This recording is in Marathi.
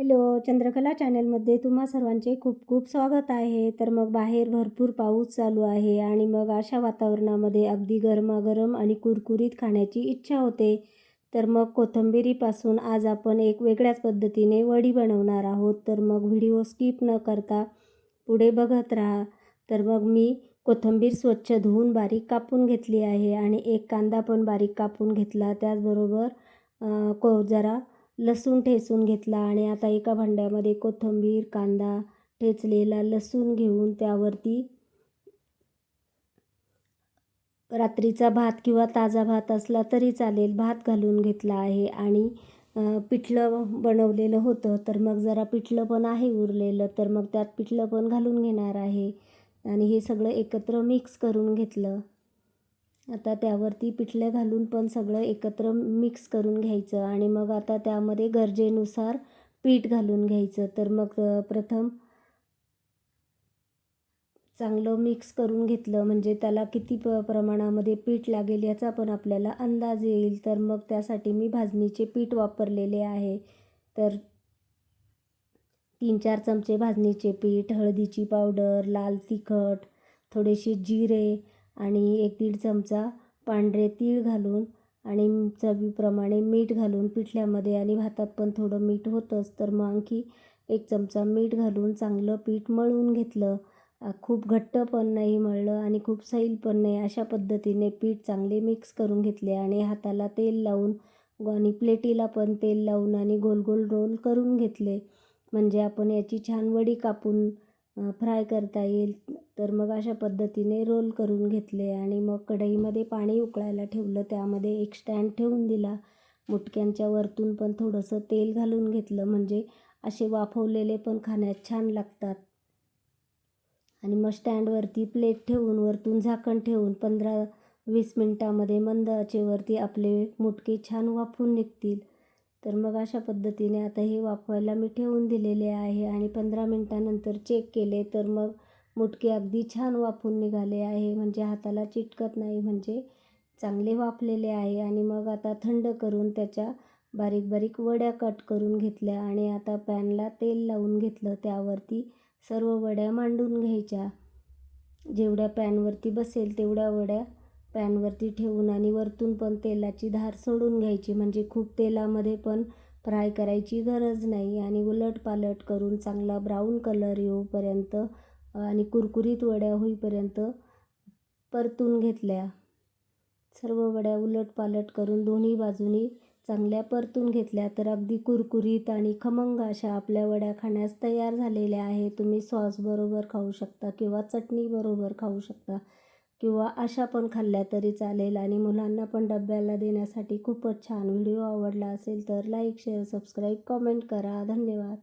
हॅलो चंद्रकला चॅनलमध्ये तुम्हा सर्वांचे खूप खूप स्वागत आहे. तर मग बाहेर भरपूर पाऊस चालू आहे आणि मग अशा वातावरणामध्ये अगदी गरमागरम आणि कुरकुरीत खाण्याची इच्छा होते. तर मग कोथंबिरीपासून आज आपण एक वेगळ्याच पद्धतीने वडी बनवणार आहोत. तर मग व्हिडिओ स्किप न करता पुढे बघत राहा. तर मग मी कोथिंबीर स्वच्छ धुवून बारीक कापून घेतली आहे आणि एक कांदा पण बारीक कापून घेतला. त्याचबरोबर को जरा लसूण ठेचून घेतला आणि आता एका भांड्यामध्ये कोथिंबीर कांदा ठेचलेला लसूण घेऊन त्यावरती रात्रीचा भात किंवा ताजा भात असला तरी चालेल. भात घालून घेतला आहे आणि पिठलं बनवलेलं होतं. तर मग जरा पिठलं पण आहे उरलेलं. तर मग त्यात पिठलं पण घालून घेणार आहे. आणि हे सगळं एकत्र मिक्स करून घेतलं. आता त्यावरती पिठलं घालून पण सगळं एकत्र मिक्स करून घ्यायचं आणि मग आता त्यामध्ये गरजेनुसार पीठ घालून घ्यायचं. तर मग प्रथम चांगलं मिक्स करून घेतलं. म्हणजे त्याला किती प प्रमाणामध्ये पीठ लागेल याचा पण आपल्याला अंदाज येईल. तर मग त्यासाठी मी भाजणीचे पीठ वापरलेले आहे. तर तीन चार चमचे भाजणीचे पीठ हळदीची पावडर लाल तिखट थोडेसे जिरे आणि एक दीड चमचा पांढरे तीळ घालून आणि चवीप्रमाणे मीठ घालून पिठल्यामध्ये आणि भातात पण थोडं मीठ होतंच तर मग आणखी एक चमचा मीठ घालून चांगलं पीठ मळून घेतलं. खूप घट्ट पण नाही मळलं आणि खूप सैल पण नाही अशा पद्धतीने पीठ चांगले मिक्स करून घेतले आणि हाताला तेल लावून आणि प्लेटीला पण तेल लावून आणि गोल गोल रोल करून घेतले. म्हणजे आपण याची छान वडी कापून फ्राय करता येईल. तर मग अशा पद्धतीने रोल करून घेतले आणि मग कढईमध्ये पाणी उकळायला ठेवलं. त्यामध्ये एक स्टँड ठेवून दिला. मुटक्यांच्या वरतून पण थोडंसं तेल घालून घेतलं. म्हणजे असे वाफवलेले पण खाण्यात छान लागतात. आणि मग स्टँडवरती प्लेट ठेवून वरतून झाकण ठेवून पंधरा वीस मिनटामध्ये मंद आचेवरती आपले मुटके छान वाफून निघतील. तर मग अशा पद्धतीने आता हे वाफवायला मी ठेवून दिलेले आहे आणि पंधरा मिनटानंतर चेक केले तर मग मुटके अगदी छान वाफून निघाले आहे. म्हणजे हाताला चिटकत नाही म्हणजे चांगले वाफलेले आहे. आणि मग आता थंड करून त्याच्या बारीक बारीक वड्या कट करून घेतल्या आणि आता पॅनला तेल लावून घेतलं. त्यावरती सर्व वड्या मांडून घ्यायच्या. जेवढ्या पॅनवरती बसेल तेवढ्या वड्या पॅनवरती ठेवून आणि वरतून पण तेलाची धार सोडून घ्यायची. म्हणजे खूप तेलामध्ये पण फ्राय करायची गरज नाही. आणि उलट पालट करून चांगला ब्राऊन कलर येऊपर्यंत आणि कुरकुरीत वड्या होईपर्यंत परतून घेतल्या. सर्व वड्या उलट पालट करून दोन्ही बाजूनी चांगल्या परतून घेतल्या. तर अगदी कुरकुरीत आणि खमंग अशा आपल्या वड्या खाण्यास तयार झालेल्या आहे तुम्ही सॉसबरोबर खाऊ शकता किंवा चटणीबरोबर खाऊ शकता. किंवा अशा पण खाल्ल्या तरी चालेल आणि मुलांना पण डब्याला देण्यासाठी खूपच छान व्हिडिओ आवडला असेल तर लाईक शेअर सबस्क्राईब कॉमेंट करा. धन्यवाद.